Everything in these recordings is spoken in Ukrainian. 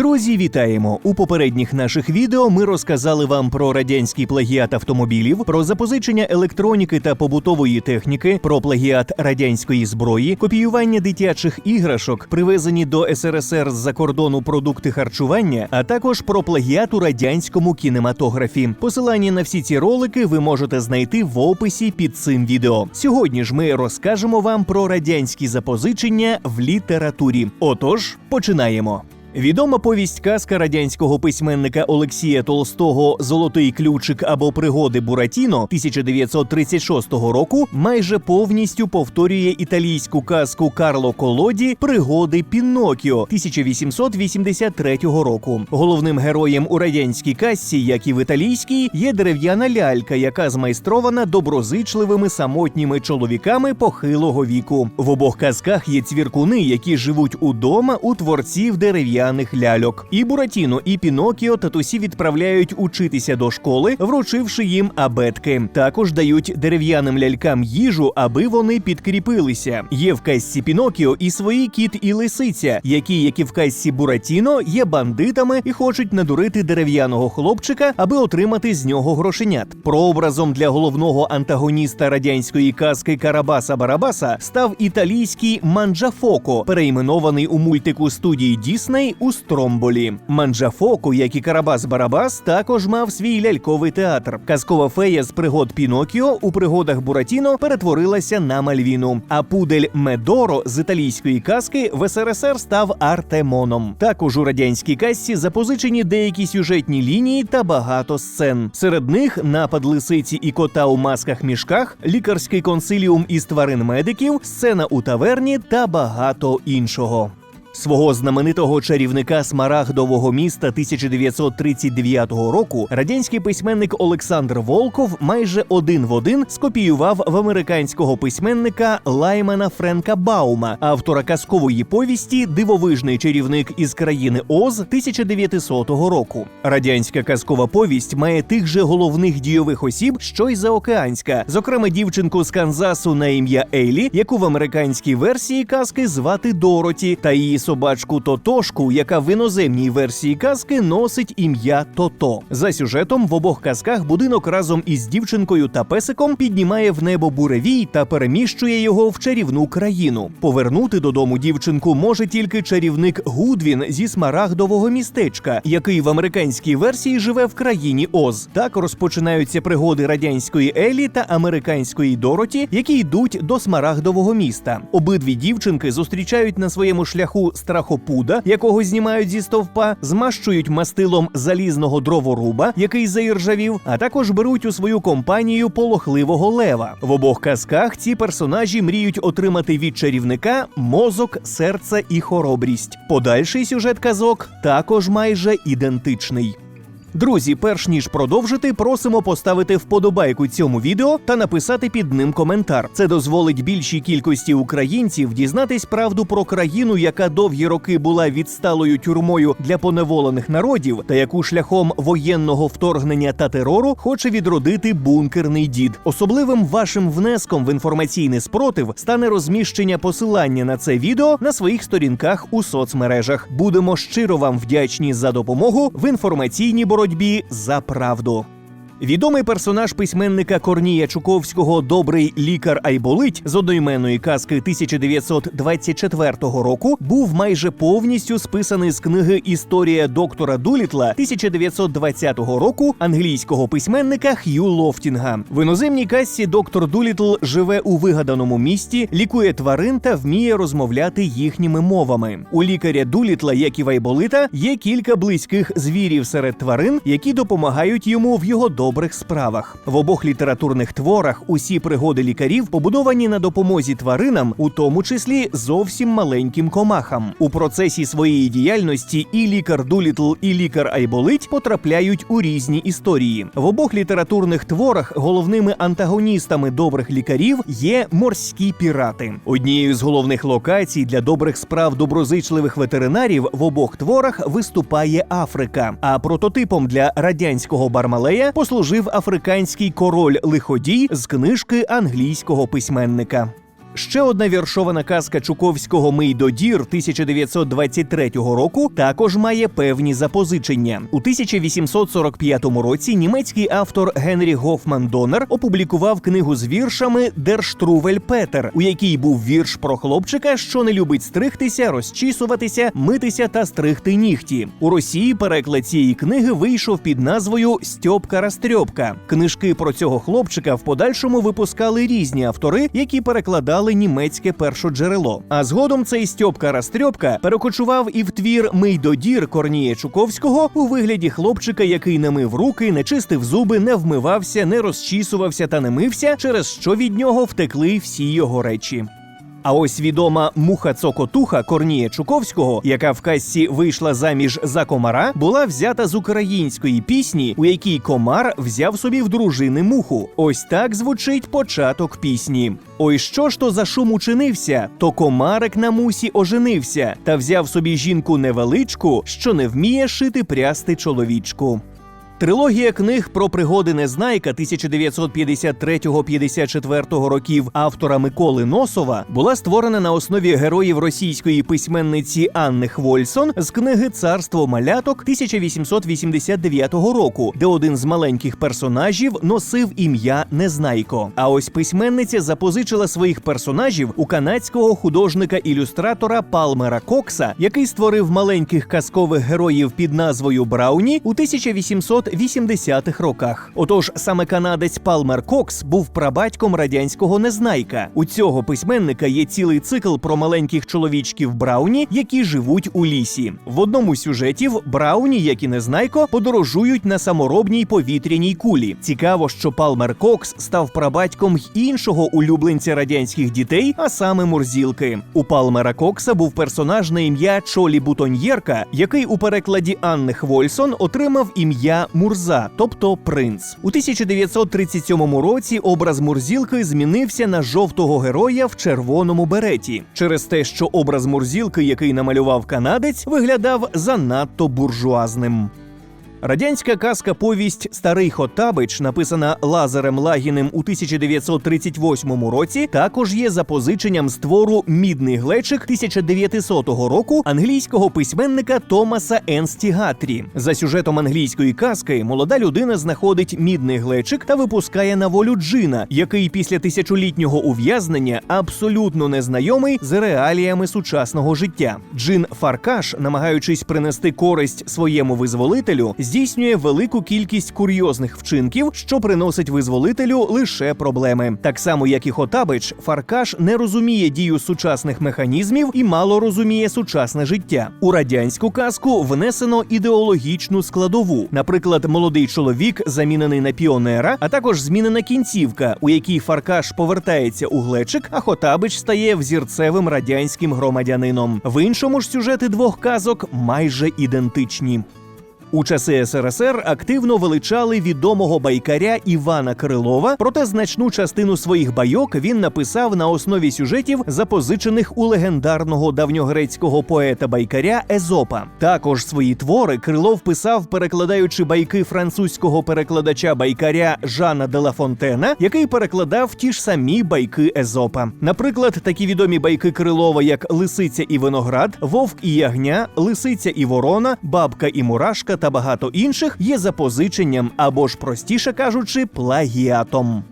Друзі, вітаємо! У попередніх наших відео ми розказали вам про радянський плагіат автомобілів, про запозичення електроніки та побутової техніки, про плагіат радянської зброї, копіювання дитячих іграшок, привезені до СРСР з-за кордону продукти харчування, а також про плагіат у радянському кінематографі. Посилання на всі ці ролики ви можете знайти в описі під цим відео. Сьогодні ж ми розкажемо вам про радянські запозичення в літературі. Отож, починаємо. Відома повість казка радянського письменника Олексія Толстого Золотий ключик або пригоди Буратіно 1936 року майже повністю повторює італійську казку Карло Колоді Пригоди Пінокіо 1883 року. Головним героєм у радянській казці, як і в італійській, є дерев'яна лялька, яка змайстрована доброзичливими самотніми чоловіками похилого віку. В обох казках є цвіркуни, які живуть удома у творців дерев'яних ляльок. І Буратіно, і Пінокіо татусі відправляють учитися до школи, вручивши їм абетки. Також дають дерев'яним лялькам їжу, аби вони підкріпилися. Є в казці Пінокіо і свої кіт і лисиця, які, як і в казці Буратіно, є бандитами і хочуть надурити дерев'яного хлопчика, аби отримати з нього грошенят. Прообразом для головного антагоніста радянської казки Карабаса Барабаса став італійський Манджафоко, перейменований у мультику студії Дісней у Стромболі. Манджафоко, як і Карабас Барабас, також мав свій ляльковий театр. Казкова фея з пригод Пінокіо у пригодах Буратіно перетворилася на Мальвіну. А пудель Медоро з італійської казки в СРСР став Артемоном. Також у радянській казці запозичені деякі сюжетні лінії та багато сцен. Серед них напад лисиці і кота у масках мішках, лікарський консиліум із тварин медиків, сцена у таверні та багато іншого. Свого знаменитого чарівника Смарагдового міста 1939 року радянський письменник Олександр Волков майже один в один скопіював в американського письменника Лаймана Френка Баума, автора казкової повісті Дивовижний чарівник із країни Оз 1900 року. Радянська казкова повість має тих же головних дійових осіб, що й заокеанська, зокрема дівчинку з Канзасу на ім'я Ейлі, яку в американській версії казки звати Дороті, та її собачку Тотошку, яка в іноземній версії казки носить ім'я Тото. За сюжетом в обох казках будинок разом із дівчинкою та песиком піднімає в небо буревій та переміщує його в чарівну країну. Повернути додому дівчинку може тільки чарівник Гудвін зі смарагдового містечка, який в американській версії живе в країні Оз. Так розпочинаються пригоди радянської Елі та американської Дороті, які йдуть до смарагдового міста. Обидві дівчинки зустрічають на своєму шляху страхопуда, якого знімають зі стовпа, змащують мастилом залізного дроворуба, який заіржавів, а також беруть у свою компанію полохливого лева. В обох казках ці персонажі мріють отримати від чарівника мозок, серце і хоробрість. Подальший сюжет казок також майже ідентичний. Друзі, перш ніж продовжити, просимо поставити вподобайку цьому відео та написати під ним коментар. Це дозволить більшій кількості українців дізнатись правду про країну, яка довгі роки була відсталою тюрмою для поневолених народів, та яку шляхом воєнного вторгнення та терору хоче відродити бункерний дід. Особливим вашим внеском в інформаційний спротив стане розміщення посилання на це відео на своїх сторінках у соцмережах. Будемо щиро вам вдячні за допомогу в інформаційній боротьбі боротьбі за правду. Відомий персонаж письменника Корнія Чуковського Добрий лікар Айболить з одноіменної казки 1924 року був майже повністю списаний з книги Історія доктора Дулітла 1920 року англійського письменника Х'ю Лофтінга. В іноземній казці доктор Дулітл живе у вигаданому місті, лікує тварин та вміє розмовляти їхніми мовами. У лікаря Дулітла, як і в Айболита, є кілька близьких звірів серед тварин, які допомагають йому в його добрих справах. В обох літературних творах усі пригоди лікарів побудовані на допомозі тваринам, у тому числі зовсім маленьким комахам. У процесі своєї діяльності і лікар Дулітл, і лікар Айболить потрапляють у різні історії. В обох літературних творах головними антагоністами добрих лікарів є морські пірати. Однією з головних локацій для добрих справ доброзичливих ветеринарів в обох творах виступає Африка. А прототипом для радянського Бармалея послужив африканський король лиходій з книжки англійського письменника. Ще одна віршована казка Чуковського Мий до дір 1923 року також має певні запозичення. У 1845 році німецький автор Генрі Гофман Донер опублікував книгу з віршами Дерштрувель Петер, у якій був вірш про хлопчика, що не любить стригтися, розчісуватися, митися та стригти нігті. У Росії переклад цієї книги вийшов під назвою Стьопка Растрьопка. Книжки про цього хлопчика в подальшому випускали різні автори, які перекладали німецьке першоджерело. А згодом цей Стьопка Растрьопка перекочував і в твір Мий до дір Корніє Чуковського у вигляді хлопчика, який не мив руки, не чистив зуби, не вмивався, не розчісувався та не мився, через що від нього втекли всі його речі. А ось відома муха цокотуха Корнія Чуковського, яка в касці вийшла заміж за комара, була взята з української пісні, у якій комар взяв собі в дружини муху. Ось так звучить початок пісні. Ой, що ж то за шум учинився? То комарик на мусі оженився, та взяв собі жінку невеличку, що не вміє шити прясти чоловічку. Трилогія книг про пригоди Незнайка 1953-54 років автора Миколи Носова була створена на основі героїв російської письменниці Анни Хвольсон з книги Царство маляток 1889 року, де один з маленьких персонажів носив ім'я Незнайко. А ось письменниця запозичила своїх персонажів у канадського художника-ілюстратора Палмера Кокса, який створив маленьких казкових героїв під назвою Брауні у 1880-х роках. Отож, саме канадець Палмер Кокс був прабатьком радянського незнайка. У цього письменника є цілий цикл про маленьких чоловічків Брауні, які живуть у лісі. В одному з сюжетів Брауні, як і незнайко, подорожують на саморобній повітряній кулі. Цікаво, що Палмер Кокс став прабатьком іншого улюбленця радянських дітей, а саме Мурзілки. У Палмера Кокса був персонаж на ім'я Чолі Бутоньєрка, який у перекладі Анни Хвольсон отримав ім'я Мурза, тобто принц. У 1937 році образ Мурзілки змінився на жовтого героя в червоному береті через те, що образ Мурзілки, який намалював канадець, виглядав занадто буржуазним. Радянська казка повість Старий Хотабич, написана Лазарем Лагіним у 1938 році, також є запозиченням з твору Мідний глечик 1900 року англійського письменника Томаса Енсті Гатрі. За сюжетом англійської казки молода людина знаходить мідний глечик та випускає на волю Джина, який після тисячолітнього ув'язнення абсолютно незнайомий з реаліями сучасного життя. Джин Фаркаш, намагаючись принести користь своєму визволителю, здійснює велику кількість курйозних вчинків, що приносить визволителю лише проблеми. Так само, як і Хотабич, Фаркаш не розуміє дію сучасних механізмів і мало розуміє сучасне життя. У радянську казку внесено ідеологічну складову. Наприклад, молодий чоловік замінений на піонера, а також змінена кінцівка, у якій Фаркаш повертається у глечик, а Хотабич стає взірцевим радянським громадянином. В іншому ж сюжети двох казок майже ідентичні. У часи СРСР активно величали відомого байкаря Івана Крилова, проте значну частину своїх байок він написав на основі сюжетів, запозичених у легендарного давньогрецького поета байкаря Езопа. Також свої твори Крилов писав, перекладаючи байки французького перекладача байкаря Жана де Ла Фонтена, який перекладав ті ж самі байки Езопа. Наприклад, такі відомі байки Крилова, як Лисиця і виноград, Вовк і Ягня, Лисиця і Ворона, Бабка і Мурашка та багато інших є запозиченням або ж простіше кажучи, плагіатом.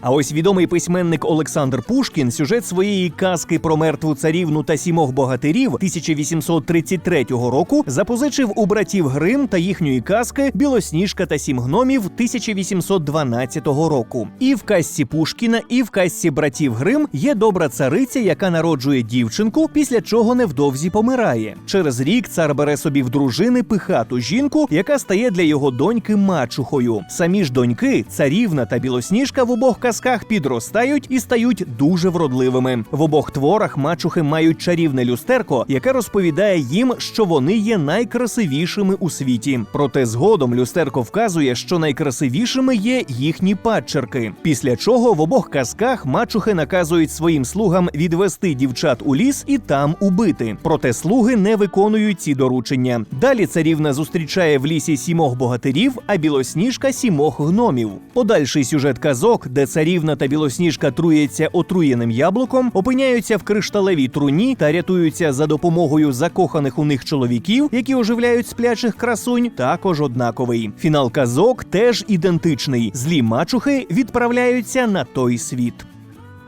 А ось відомий письменник Олександр Пушкін сюжет своєї казки про мертву царівну та сімох богатирів 1833 року запозичив у братів Грим та їхньої казки Білосніжка та сім гномів 1812 року. І в казці Пушкіна, і в казці братів Грим є добра цариця, яка народжує дівчинку, після чого невдовзі помирає. Через рік цар бере собі в дружини пихату жінку, яка стає для його доньки мачухою. Самі ж доньки, царівна та білосніжка в обох казках підростають і стають дуже вродливими. В обох творах мачухи мають чарівне люстерко, яке розповідає їм, що вони є найкрасивішими у світі. Проте згодом люстерко вказує, що найкрасивішими є їхні падчерки. Після чого в обох казках мачухи наказують своїм слугам відвести дівчат у ліс і там убити. Проте слуги не виконують ці доручення. Далі царівна зустрічає в лісі сімох богатирів, а білосніжка сімох гномів. Подальший сюжет казок, де це царівна та білосніжка труяться отруєним яблуком, опиняються в кришталевій труні та рятуються за допомогою закоханих у них чоловіків, які оживляють сплячих красунь, також однаковий. Фінал казок теж ідентичний. Злі мачухи відправляються на той світ.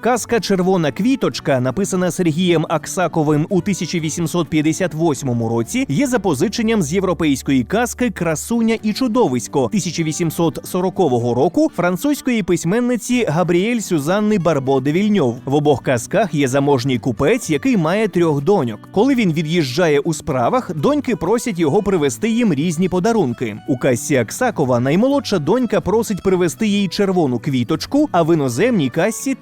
Казка Червона квіточка, написана Сергієм Аксаковим у 1858 році, є запозиченням з європейської казки Красуня і чудовисько 1840 року французької письменниці Габріель Сюзанни Барбо де Вільньов. В обох казках є заможній купець, який має трьох доньок. Коли він від'їжджає у справах, доньки просять його привезти їм різні подарунки. У касі Аксакова наймолодша донька просить привезти їй червону квіточку, а в іноземній касі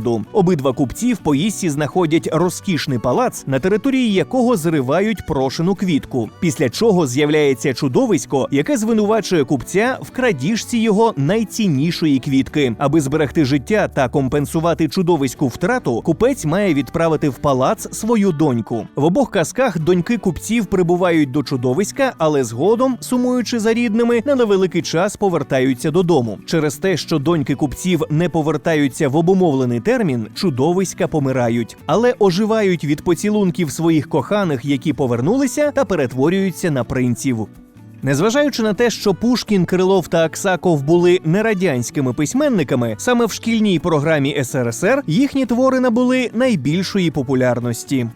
троянду. Обидва купці в поїздці знаходять розкішний палац, на території якого зривають прошену квітку. Після чого з'являється чудовисько, яке звинувачує купця в крадіжці його найціннішої квітки. Аби зберегти життя та компенсувати чудовиську втрату, купець має відправити в палац свою доньку. В обох казках доньки купців прибувають до чудовиська, але згодом, сумуючи за рідними, на невеликий час повертаються додому. Через те, що доньки купців не повертаються в обумовлений термін, чудовиська помирають, але оживають від поцілунків своїх коханих, які повернулися, та перетворюються на принців. Незважаючи на те, що Пушкін, Крилов та Аксаков були не радянськими письменниками, саме в шкільній програмі СРСР їхні твори набули найбільшої популярності.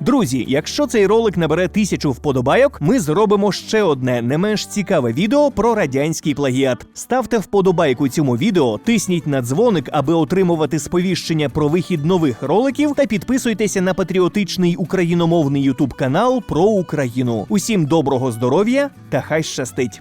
Друзі, якщо цей ролик набере тисячу вподобайок, ми зробимо ще одне не менш цікаве відео про радянський плагіат. Ставте вподобайку цьому відео, тисніть на дзвоник, аби отримувати сповіщення про вихід нових роликів, та підписуйтеся на патріотичний україномовний ютуб канал про Україну. Усім доброго здоров'я та хай щастить!